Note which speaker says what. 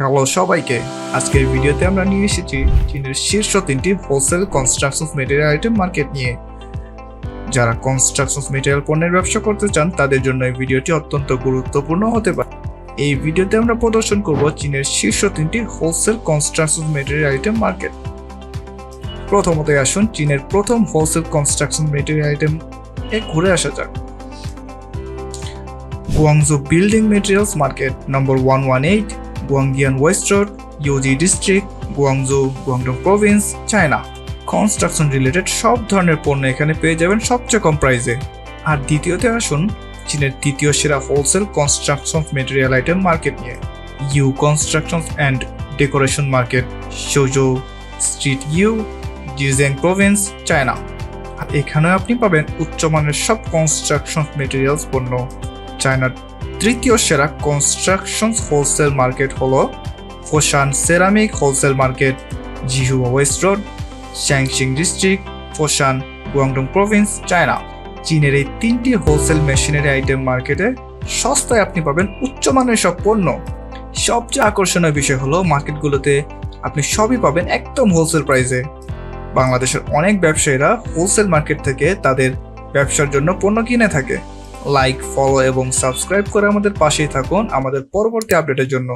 Speaker 1: Hello সবাইকে, আজকের ভিডিওতে আমরা নিয়ে এসেছি চীনের শীর্ষ তিনটি wholesale construction material item market নিয়ে। যারা কনস্ট্রাকশন মেটেরিয়াল পণ্যের ব্যবসা করতে চান, তাদের জন্য এই ভিডিওটি অত্যন্ত গুরুত্বপূর্ণ হতে পারে। এই ভিডিওতে আমরা প্রদর্শন করব চীনের শীর্ষ তিনটি wholesale construction material item market প্রথমত আসুন চীনের প্রথম হোলসেল কনস্ট্রাকশন মেটেরিয়াল আইটেম এ ঘুরে আসা যাক। Guangzhou building materials market number one one eight Guangyuan west road Yuexiu district Guangzhou Guangdong province China construction related সব ধরনের পণ্য এখানে পেয়ে যাবেন সবচেয়ে কম প্রাইসে আর দ্বিতীয়তে আসুন, চীনের তৃতীয় সেরা wholesale construction material item market নিয়ে। Yiwu construction and decoration market শোজো street Yiwu Zhejiang province China আর এখানেও আপনি পাবেন উচ্চমানের সব কনস্ট্রাকশন মেটেরিয়ালস পণ্য। চায়নার তৃতীয় সেরা কনস্ট্রাকশন হোলসেল মার্কেট হল Foshan ceramic wholesale market Jihua west road শ্যাংশিং district Foshan Guangdong province China চীনের এই তিনটি হোলসেল মেশিনারি আইটেম মার্কেটে সস্তায় আপনি পাবেন উচ্চমানের সব পণ্য। সবচেয়ে আকর্ষণীয় বিষয় হলো মার্কেটগুলোতে আপনি সবই পাবেন একদম হোলসেল প্রাইসে বাংলাদেশের অনেক ব্যবসায়ীরা হোলসেল মার্কেট থেকে তাদের ব্যবসার জন্য পণ্য কিনে থাকে। লাইক ফলো এবং সাবস্ক্রাইব করে আমাদের পাশেই থাকুন আমাদের পরবর্তী আপডেটের জন্য।